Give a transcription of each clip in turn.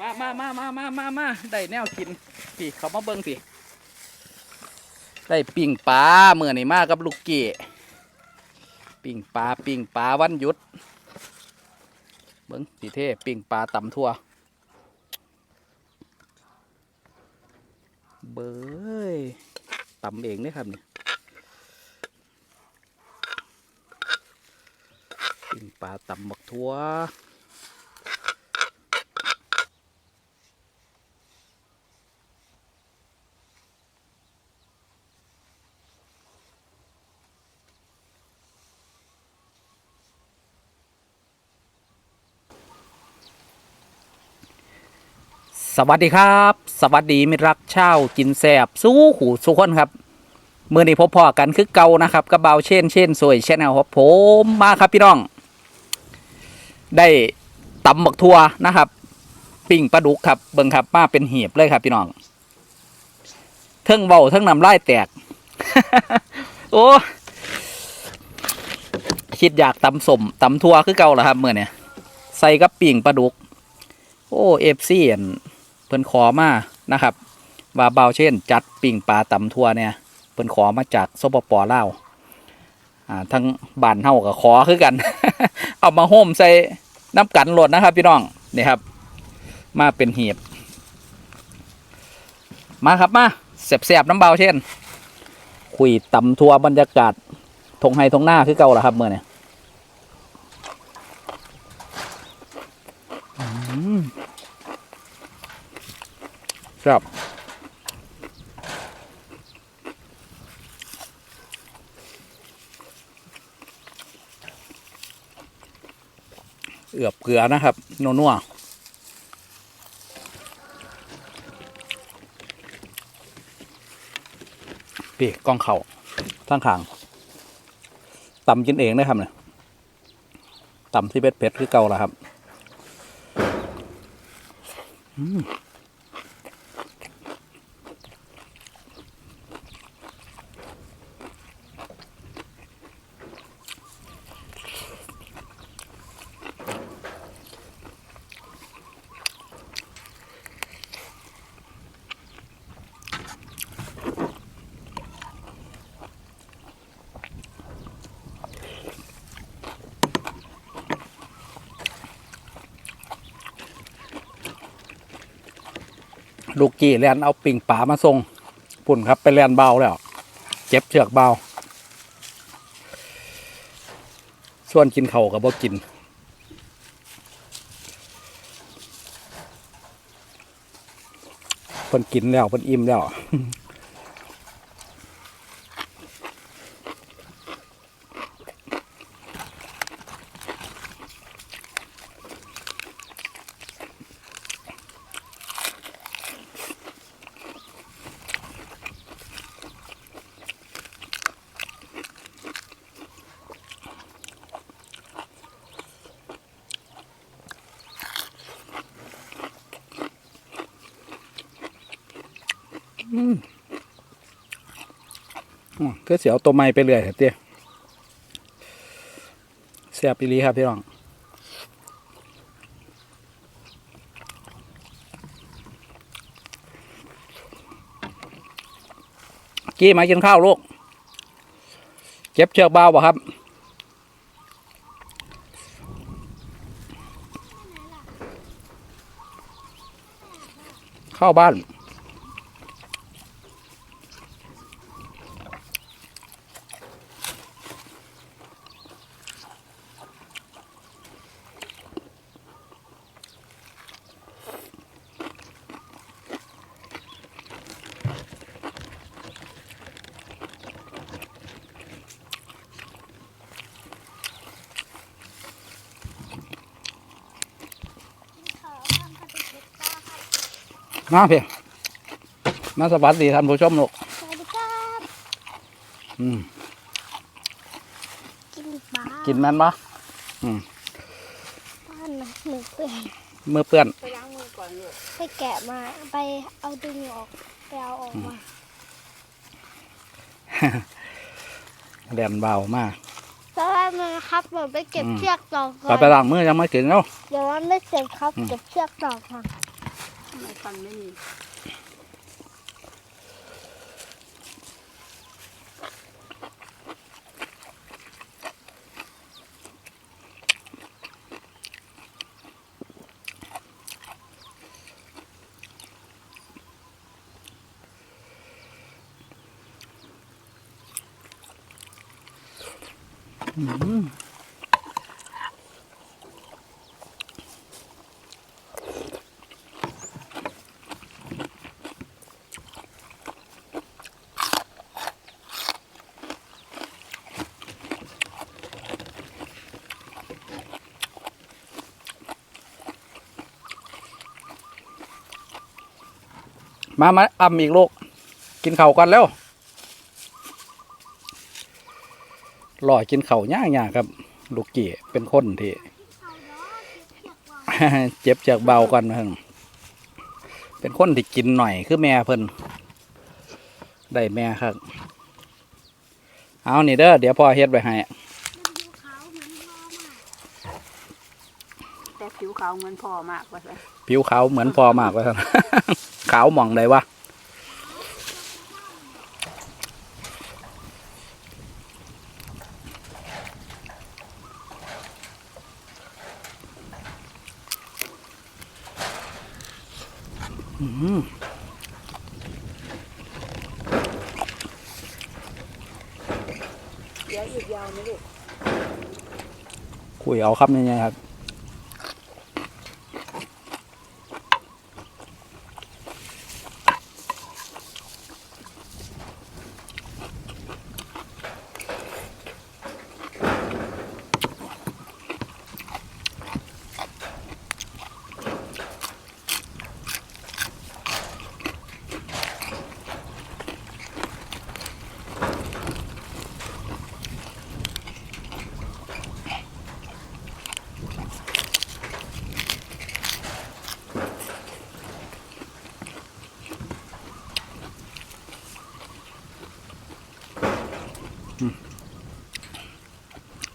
มามามามามามามาได้แนวกินพี่เขามาเบิ้งพี่ได้ปิ่งปลาเมื่อนี่มากับลูกเก๋ปิ่งปลาปิ่งปลาวันหยุด เบิ้งสีเท่ปิ่งปลาตำทั่วเบ้ยตำเองเนี่ยครับนี่ปิ่งปลาตำบักทั่ว สวัสดีครับ สวัสดีมิรักเช่าวกินแสบสู้หูสุขคนครับเมื่อนี้พบพ่อกันคือเก่านะครับกระเบาเช่นเช่นสวยชแนลครับผมมาครับพี่น้อง ได้ตำบักทัวนะครับ ปิ้งปลาดุกครับเบิ่งครับมาเป็นเหียบเลยครับพี่น้องเทิงเบาเทิงนำลายแตก โอ้คิดอยากตำสมตำทัวคือเก่าเหรอครับเมื่อเนี่ยใส่กับปิ้งปลาดุก โอ้เอฟซีอัน เพิ่นขอมานะครับ ว่าเบาเช่น จัดปิ่งปลาตำทั่วเนี่ยเพิ่นขอมาจากสปปลาวอ่าทั้งบ้านเฮาก็ขอคือกัน เอามาโฮมใส่น้ำกันหลดนะครับ พี่น้องนี่ครับ มาเป็นเหีบมาครับมาเสียบๆน้ำเบาเช่น คุยตำทัวบรรยากาศทงไฮทงหน้าคือเก่าเหรอครับเมื่อเนี่ย ครับเอือบเกลือนะครับนัวนัวพี่กล้องเขาทั้งขางตำกินเองได้ครับเนี่ยตำที่เผ็ดเผ็ดคือเก่าแล้วครับ ลูกกี้แลนเอาปิ่งป่ามาส่งปุ่นครับไปแลนเบาแล้ว เจ็บเชือกเบาส่วนกินเขากับบ่กินเพิ่นกินแล้วเพิ่นอิ่มแล้ว ก็เสียวตัวไม้ไปเรื่อยเตี้ยแซ่บอีหลีครับพี่น้องกี้มากินข้าวลูก เจ็บเชือกเบาบ่ครับ เข้าบ้าน มาเพียมาสวัสดีท่านผู้ชมลูกสวัสดีครับอืมกินปลากินแม่นปะบ้านนะหนูเปื่อยมือเปื้อนไปล้างมือก่อนลูกไปแกะมาไปเอาดึงออกไปเอาออกมาแดนเบามากเพราะว่ามันครับเดี๋ยวไปเก็บอืมเชือกต่อก่ไปอนไปล้างมือยังไม่กินแล้วเดี๋ยวมันไม่เสร็จครับอืมเก็บเชือกต่อก่อน ทำไมฟันไม่มี มามาอ่ำอีกลูก กินเข่าวกันแล้วรอกินเข่าวย่างย่างๆครับ ลูกเกี่เป็นคนที่เอาเนาะเก็บเปียกก่อนเจ็บจากเบากันเพิ่นเป็นคนที่กินหน่อยคือแม่เพิ่นได้แม่ครับ เอานี่เด้อเดี๋ยวพ่อเฮ็ดไว้ให้มันดูขาวเหมือนพ่อมากแต่ผิวขาวเหมือนพ่อมากว่าซะผิวขาวเหมือนพ่อมากเลยครับ ขาวหม่องเลยวะอื้อหือเดี๋ยวอีกยาวนะลูกคุยเอาครับนี่ไงครับ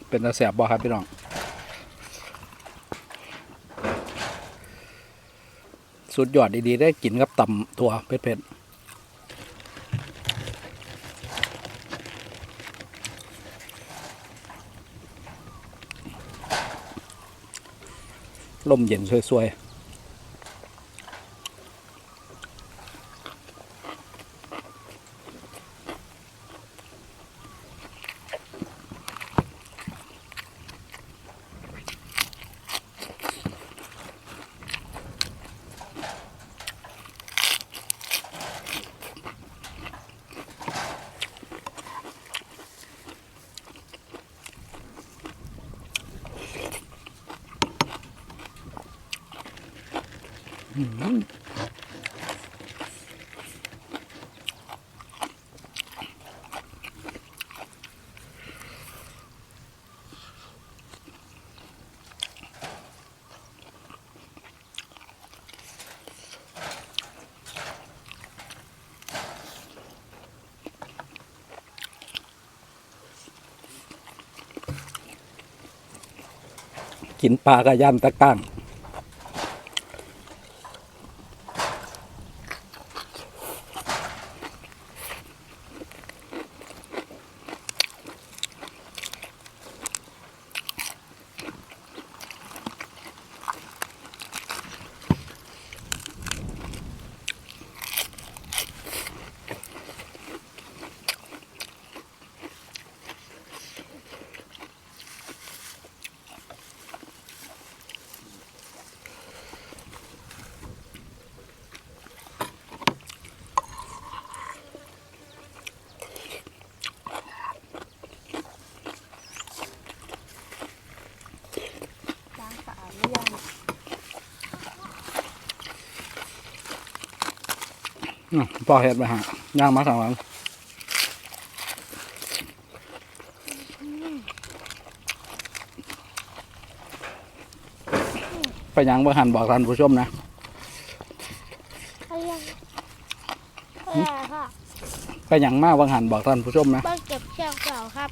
เป็นตาแสบบ่ครับพี่น้องสุดยอดดีๆได้กินกับตำถั่วเผ็ดๆลมเย็นสวยๆ กินปลากระยำตะก้าง อื้อพ่อเฮ็ดไปหาย่างมาสองหลังไปหยังบ่หันบอกท่านผู้ชมนะเอายังเออค่ะไปหยังมาบางหันบอกท่านผู้ชมนะบ้านเก็บเชือกเก่าครับ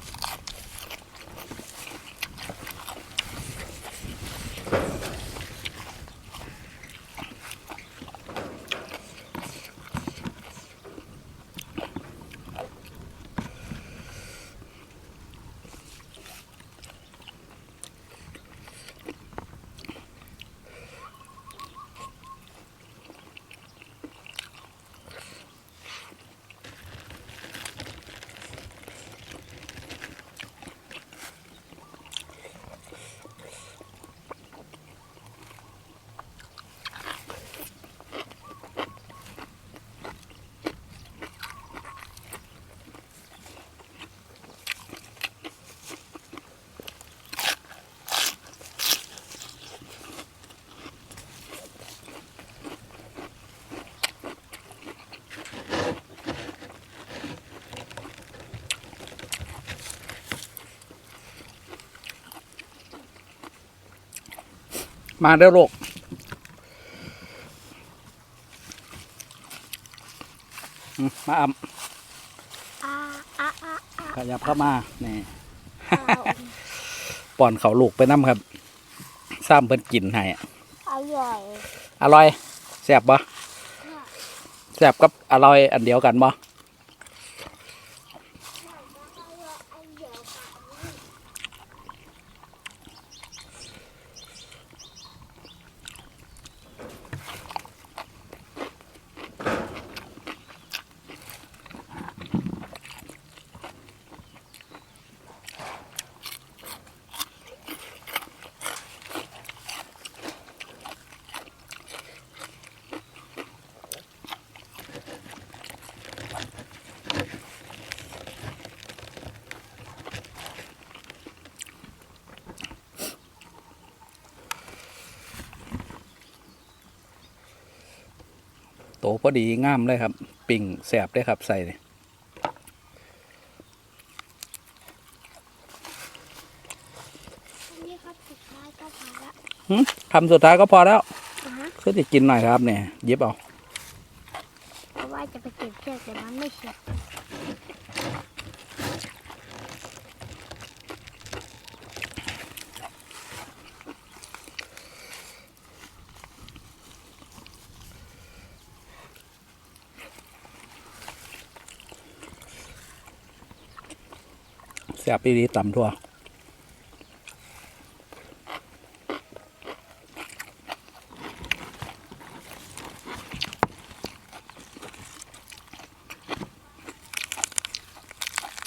มาเด้อลูกอืมมาอำอาอาอาอาขยับเข้ามานี่เอาป้อนเขาลูกไปน้ำครับซ้ำเพิ่นกินให้อร่อย อร่อยแซ่บบ่แซ่บกับอร่อยอันเดียวกันบ่โตพอดีงามเลยครับ ปิ่งแซ่บได้ครับใส่เลยอันนี้ครับสุดท้ายก็พอละหึคำสุดท้ายก็พอแล้วอะฮะคือจะกินหน่อยครับเนี่ยหยิบเอาเพราะว่าจะไปเก็บเชือกแต่มันไม่เสร็จ แซ่บปีดีต่ำทั่วเ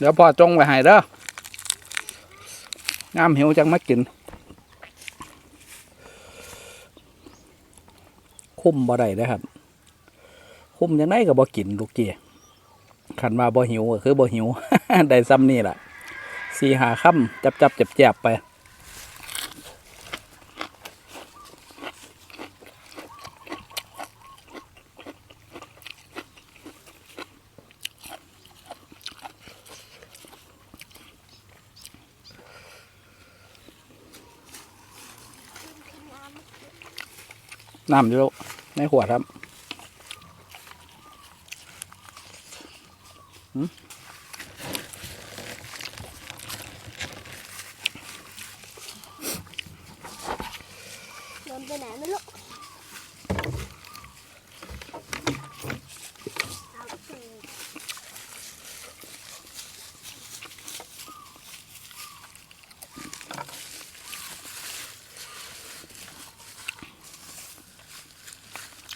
ดี๋ยวพ่อจงไว้ให้เด้อน้ำหิวจังมากิน คุ้มบ่ได้เด้อครับ คุ้มยังไงก็บ่กินลูกเกียขันมาบ่หิวก็คือบ่หิว ได้ซ้ำนี่แหละ สี่หาค่ำจับจับเจ็บเจ็บไป น้ำอยู่ในขวดครับ โดน ไปไหนไม่รู้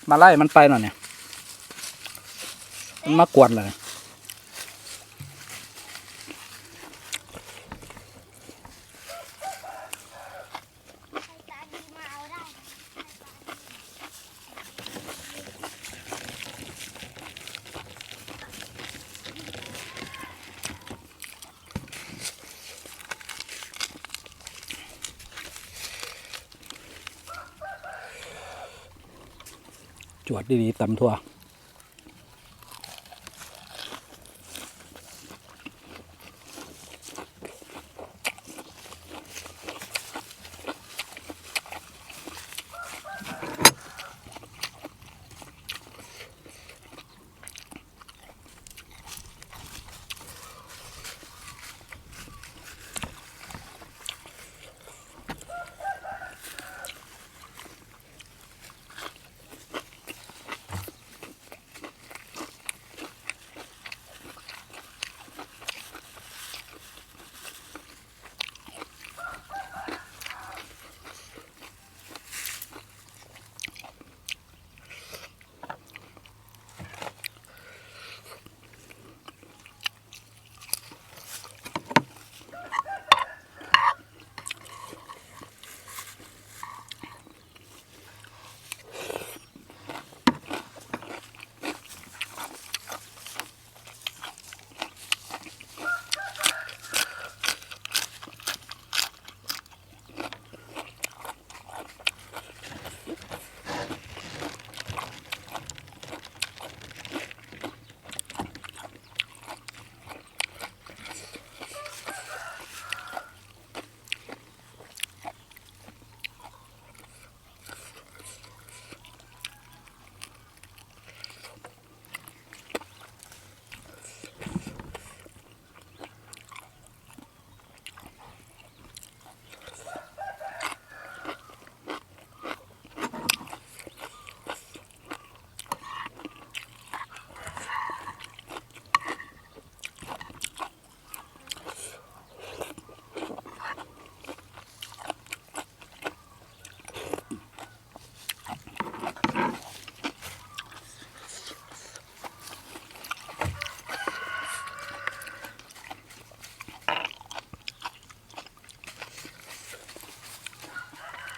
มาไล่มันไปหน่อยเนี่ย มันมากวนเลย ใครตาดีมาเอาได้ จวดดีๆตำทั่ว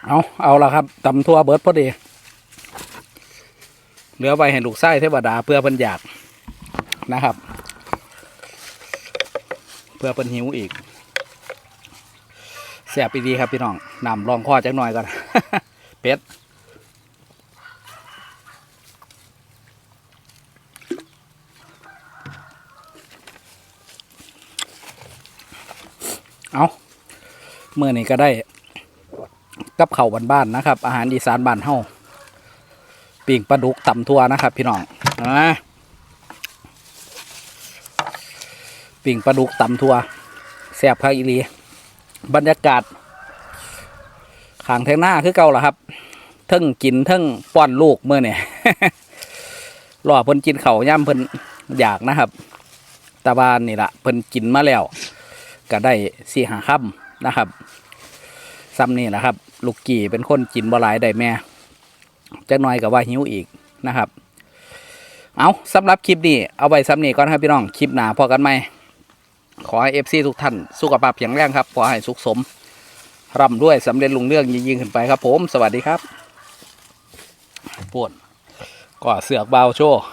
เอาเอาละครับตำทั่วเบิร์ดพอดี เหลือไว้ให้ลูกไส้เทวดาเพื่อเพิ่นอยากนะครับ เพื่อเพิ่นหิวอีกแสบอีดีครับพี่น้องนำลองข้อจักหน่อยก่อนเป็ดเอาเมื่อนี้ก็ได้ กับเข่าบ้านๆนะครับ อาหารอีสานบ้านเฮาปิ่งปลาดุกตำทั่วนะครับ พี่น้องนะปิ่งปลาดุกตำทั่วแซ่บคักอีหลีบรรยากาศขางแทงหน้าคือเก่าล่ะครับเทิงกินเทิงป้อนลูกเมื่อเนี่ยรอเพิ่นกินเขาย่ำเพิ่นอยากนะครับตาบานนี่ละเพิ่นกินมาแล้ว ก็ได้สี่หาค่ำนะครับ ซ้ำนี่แหละครับ ลูกกี่เป็นคนกินบ่หลายได้แม่จักหน่อยกับว่าหิวอีกนะครับ เอาสำหรับคลิปนี้เอาไว้ซ้ำนี่ก่อนครับพี่น้องคลิปหนาพอกันไหมขอให้เอฟซีทุกท่านสุขภาพแข็งแรงครับขอให้สุขสมร่ำด้วยสำเร็จลุงเรื่องยิ่งๆขึ้นไปครับ ผม สวัสดีครับปวดก่อเสือกเบาโชว์